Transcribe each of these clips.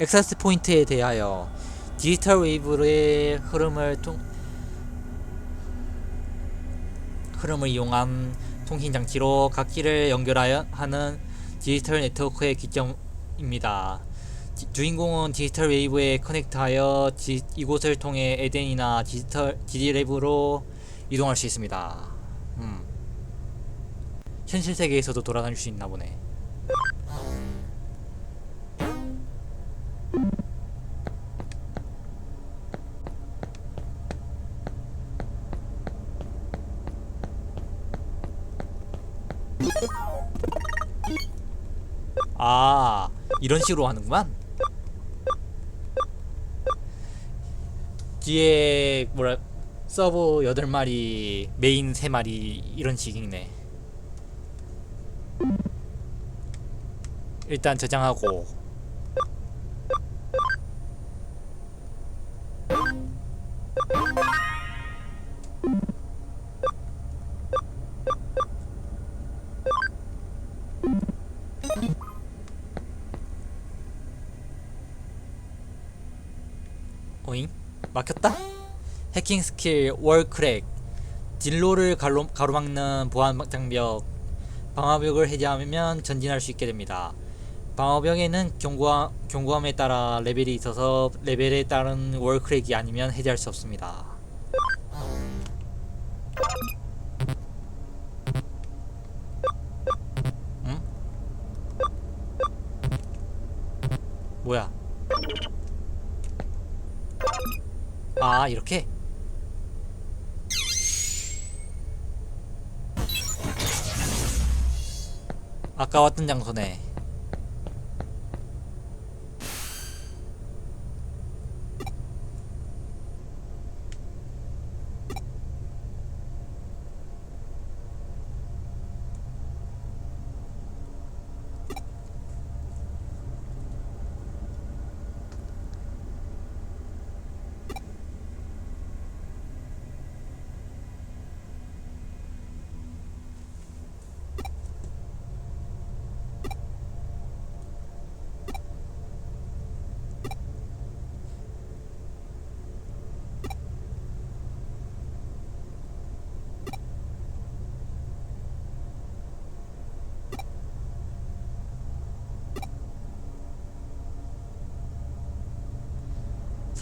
액세스 포인트에 대하여 디지털 웨이브의 흐름을 통 흐름을 이용한 통신 장치로 각 길을 연결하여 하는 디지털 네트워크의 기점입니다. 지- 주인공은 디지털 웨이브에 커넥트하여 지- 이곳을 통해 에덴이나 디지털 디지랩으로 이동할 수 있습니다. 음. 현실 세계에서도 돌아다닐 수 있나 보네. 아 이런 식으로 하는구만. 뒤에 뭐라 서브 8마리 메인 3마리 이런 식이네. 일단 저장하고 막혔다? 해킹 스킬 월크랙 진로를 가로, 가로막는 보안 장벽 방어벽을 해제하면 전진할 수 있게 됩니다. 방어벽에는 경고함, 경고함에 따라 레벨이 있어서 레벨에 따른 월크랙이 아니면 해제할 수 없습니다. 아 이렇게? 아까 왔던 장소네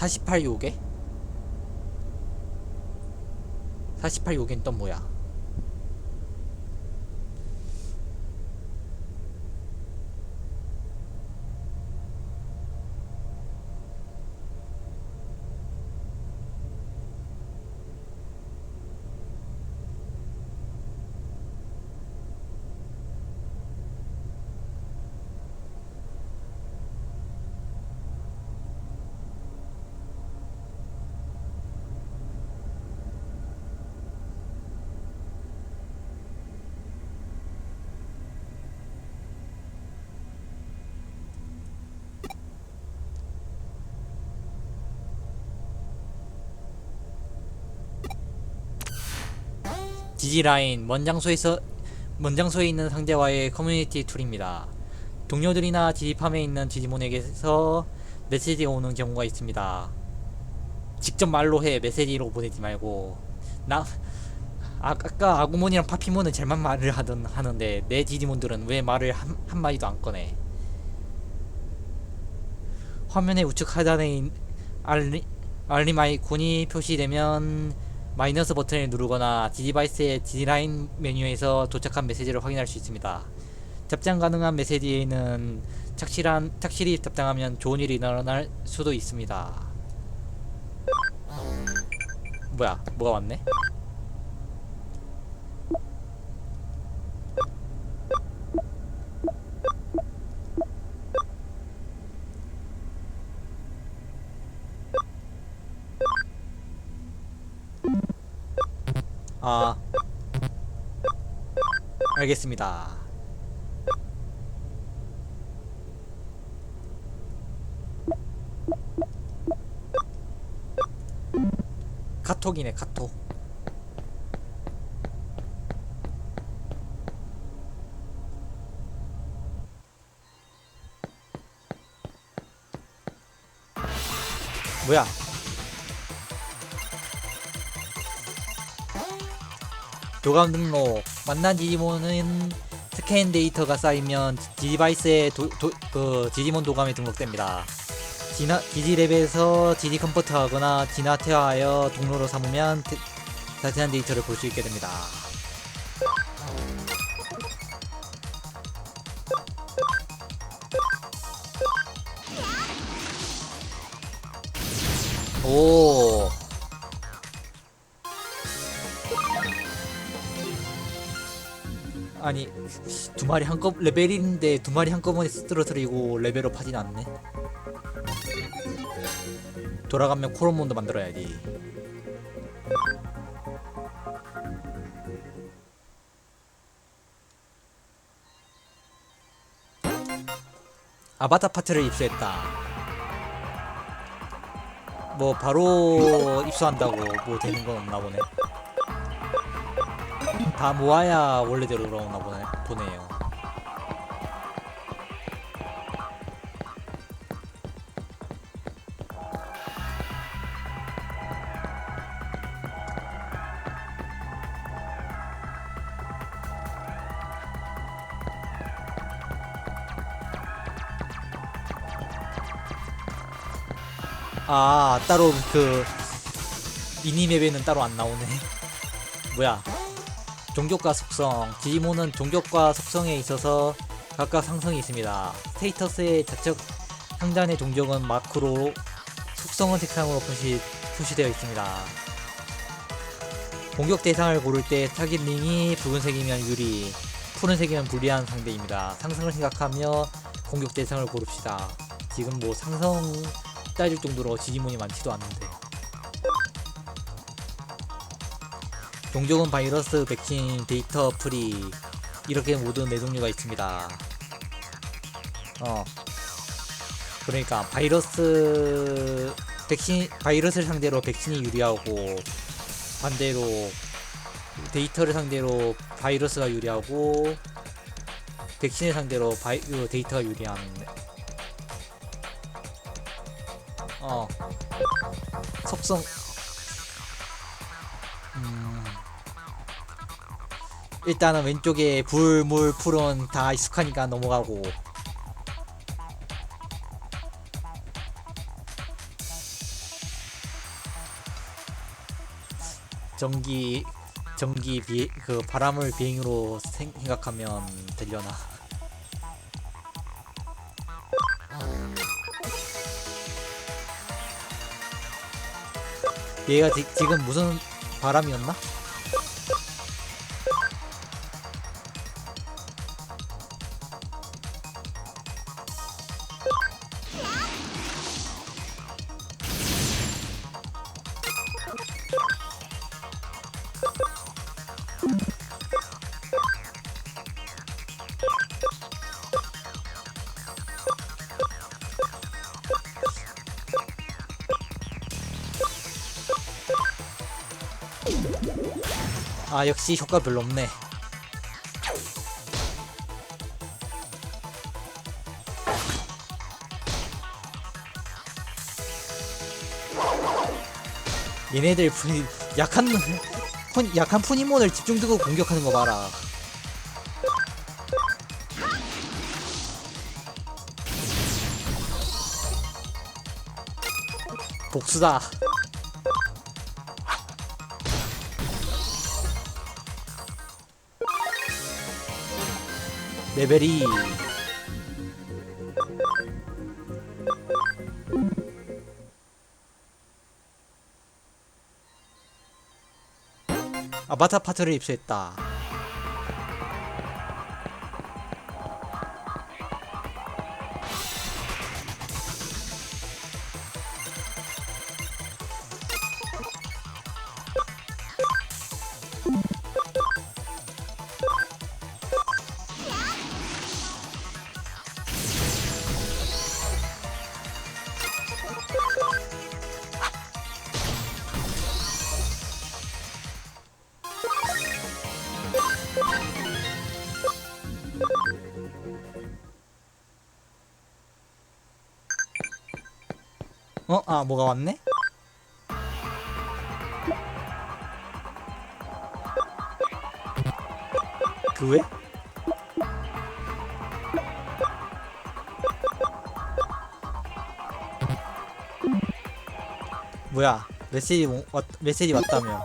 사십팔 요괴? 사십팔 요괴는 또 뭐야? 지지라인 먼 장소에서 먼 장소에 있는 상대와의 커뮤니티 툴입니다. 동료들이나 지지팜에 있는 지지몬에게서 메시지가 오는 경우가 있습니다. 직접 말로 해 메시지로 보내지 말고 나 아, 아까 아구몬이랑 파피몬은 잘만 말을 하던 하는데 내 지지몬들은 왜 말을 한, 한 마디도 안 꺼내? 화면의 우측 하단에 있- 알리, 알림 아이콘이 표시되면 마이너스 버튼을 누르거나 디디바이스의 디라인 메뉴에서 도착한 메시지를 확인할 수 있습니다. 답장 가능한 메시지에는 착실한 착실히 답장하면 좋은 일이 일어날 수도 있습니다. 뭐야? 뭐가 왔네? 아 알겠습니다. 카톡이네 카톡. 뭐야? 교감 등록 만난 디지몬은 스캔 데이터가 쌓이면 디바이스의 도, 도, 그 디지몬 도감에 등록됩니다. 디나, 디지랩에서 디지 컴포트하거나 디나테하여 동로로 삼으면 데- 자세한 데이터를 볼 수 있게 됩니다. 오. 아니 두 마리 한꺼 레벨인데 두 마리 한꺼번에 쓰러뜨리고 레벨업 하진 않네. 돌아가면 코로몬도 만들어야지. 아바타 파트를 입수했다. 뭐 바로 입수한다고 뭐 되는 건 없나 보네. 다 모아야 원래대로 돌아오나 보네, 보네요. 아 따로 그 미니맵에는 따로 안 나오네. 뭐야? 종족과 속성 디지몬은 종족과 속성에 있어서 각각 상성이 있습니다. 스테이터스의 좌측 상단의 종족은 마크로 속성은 색상으로 표시, 표시되어 있습니다. 공격 대상을 고를 때 타깃 링이 붉은색이면 유리, 푸른색이면 불리한 상대입니다. 상성을 생각하며 공격 대상을 고릅시다. 지금 뭐 상성 따질 정도로 디지몬이 많지도 않은데. 종족은 바이러스, 백신, 데이터 프리 이렇게 모든 네 종류가 있습니다. 어. 그러니까 바이러스 백신 바이러스를 상대로 백신이 유리하고 반대로 데이터를 상대로 바이러스가 유리하고 백신을 상대로 바이 그 데이터가 유리한 어 속성 일단은 왼쪽에 불, 물, 푸른 다 익숙하니까 넘어가고 전기 전기 비, 그 바람을 비행으로 생, 생각하면 되려나 얘가 지, 지금 무슨 바람이었나? 아 역시 효과 별로 없네. 얘네들 푸니 약한 푸, 약한 푸니몬을 집중 두고 공격하는 거 봐라. 복수다 레벨이 아바타 파트를 입수했다. 어? 아 뭐가 왔네? 그 왜? 뭐야 메시지 오- 왔, 메시지 왔다며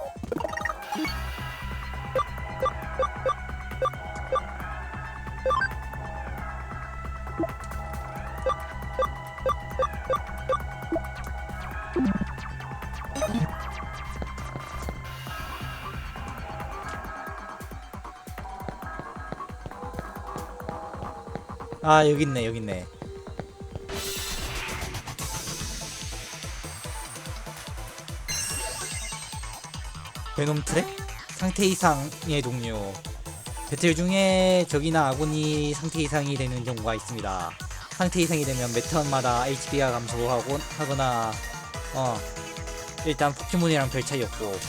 아 여기 있네 여기 있네. 베놈 트랙? 상태 이상의 동료. 배틀 중에 적이나 아군이 상태 이상이 되는 경우가 있습니다. 상태 이상이 되면 매 턴마다 HP가 감소하고 하거나 어 일단 포켓몬이랑 별 차이 없고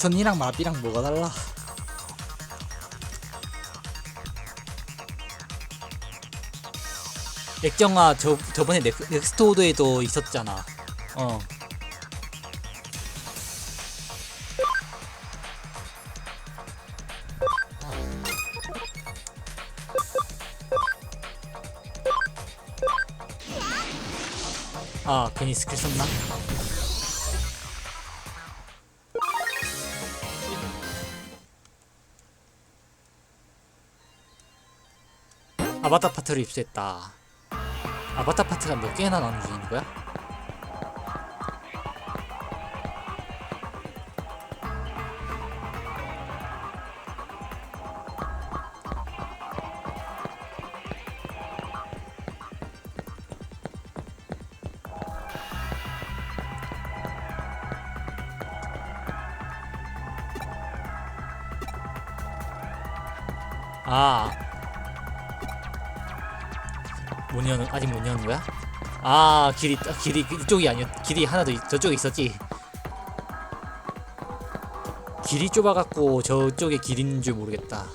스턴이랑 마비랑 뭐가 달라 액정아 저 저번에 넥, 넥스토드에도 있었잖아. 어. 아 괜히 스킬 썼나? 아바타 파트를 입수했다. 아바타 파트가 몇 개나 나오는 중인 거야? 아 길이 아, 길이 이쪽이 아니었 길이 하나 더 있- 저쪽에 있었지. 길이 좁아갖고 저쪽에 길 있는 줄 모르겠다.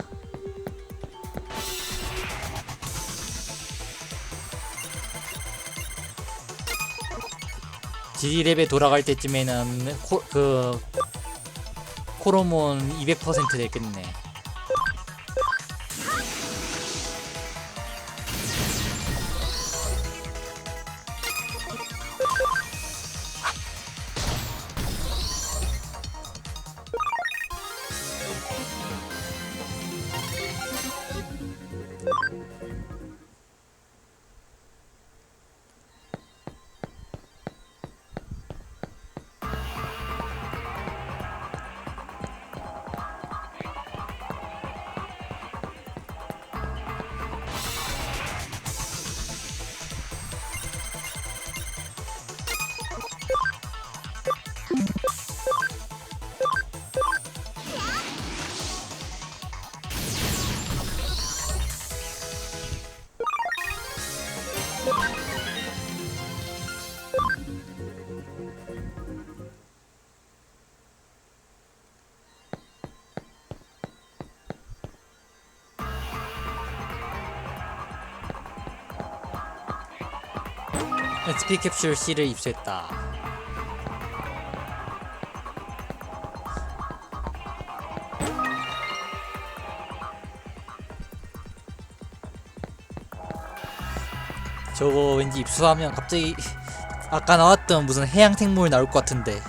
지리랩에 돌아갈 때쯤에는 코, 그 코로몬 200% 됐겠네. SP 캡슐 C를 입수했다. 저거 왠지 입수하면 갑자기 아까 나왔던 무슨 해양 생물 나올 것 같은데.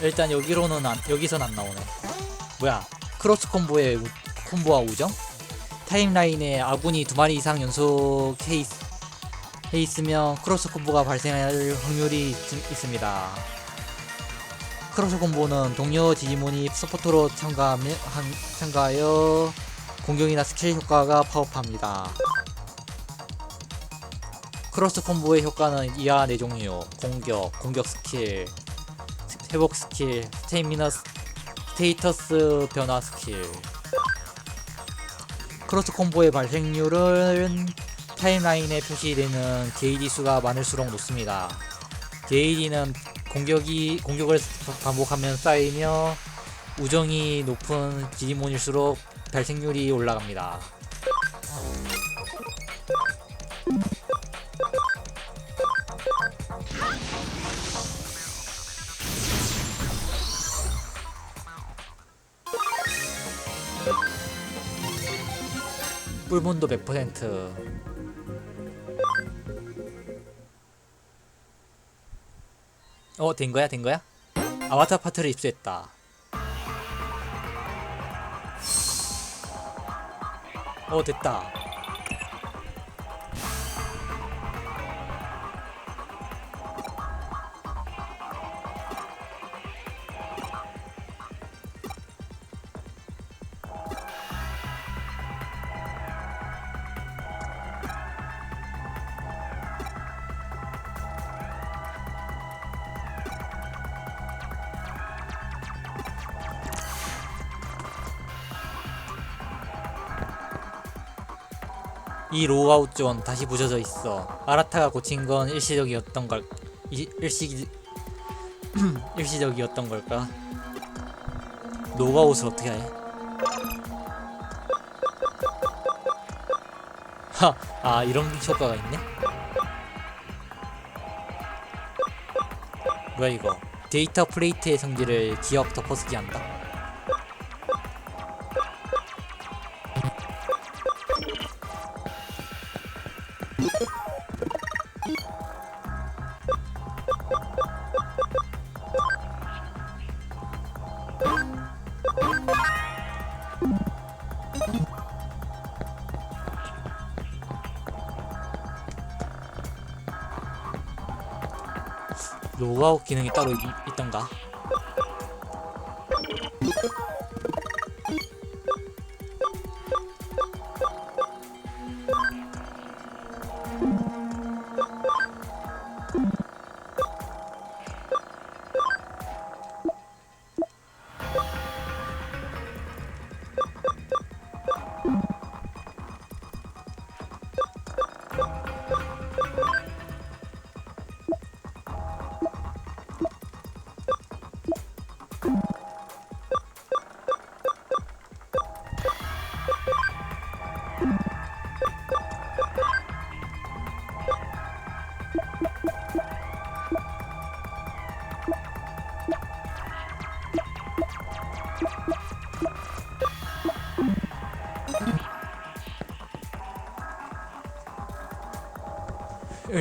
일단 여기로는 안, 여기선 안 나오네. 뭐야? 크로스 콤보의 우, 콤보와 우정? 타임라인에 아군이 두 마리 이상 연속 해, 있, 해 있으면 크로스 콤보가 발생할 확률이 있, 있습니다. 크로스 콤보는 동료 디지몬이 서포터로 참가하며, 한, 참가하여 공격이나 스킬 효과가 파업합니다. 크로스 콤보의 효과는 이하 네 종류 공격, 공격 스킬, 회복 스킬, 스테미너 스- 스테이터스 변화 스킬 크로스 콤보의 발생률은 타임라인에 표시되는 JD 수가 많을수록 높습니다. JD는 공격이 공격을 반복하면 쌓이며 우정이 높은 디지몬일수록 발생률이 올라갑니다. 몇 퍼센트 어, 된 거야? 된 거야? 아바타 파트를 입수했다. 어, 됐다. 이 로우아웃 존 다시 부서져 있어. 아라타가 고친 건 일시적이었던 걸 이, 일시 일시적이었던 걸까? 로우아웃을 어떻게 해? 하, 아 이런 효과가 있네. 뭐야 이거? 데이터 플레이트의 성질을 기억 덮어쓰기 한다. 로그아웃 기능이 따로 있, 있던가?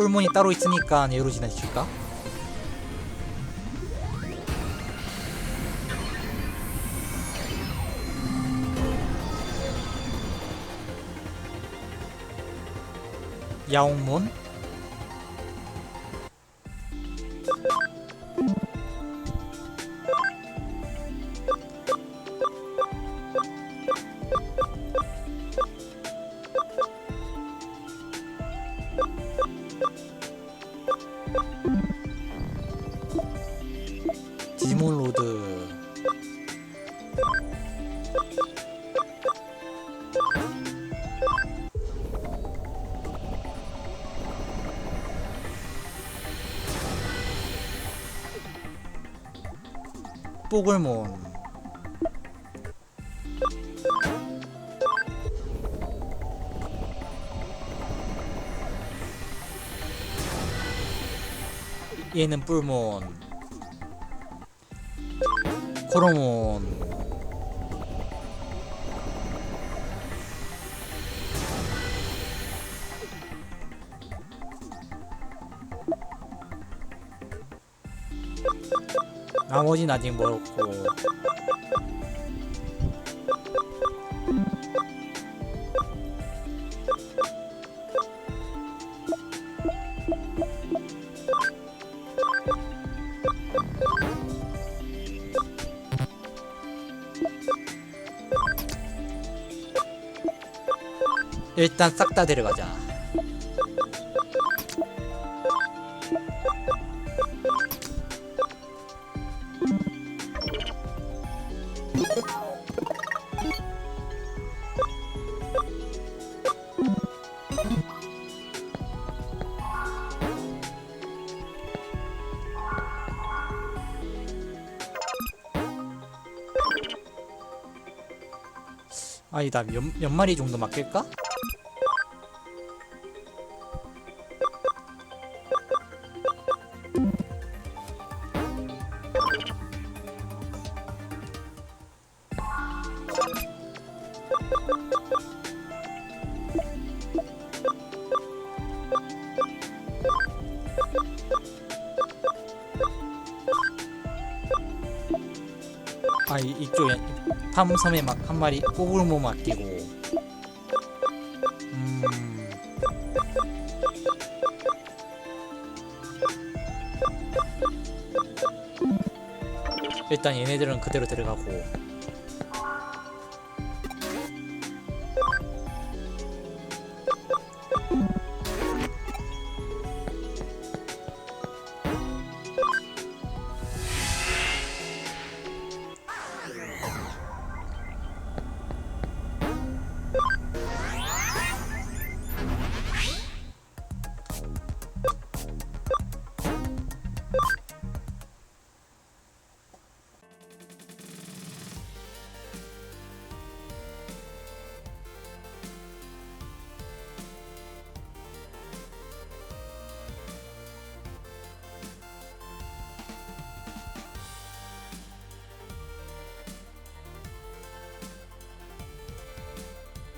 꿀문이 따로 있으니까 얘로 지내실까? 야옹문 뽀글몬 얘는 뿔몬 코로몬 나머지는 아직 멀었고. 일단 싹 다 데려가자 몇, 몇 마리 정도 맡길까? 아 팜섬에 막 한 마리 호불모 맡기고. 음... 일단 얘네들은 그대로 들어가고.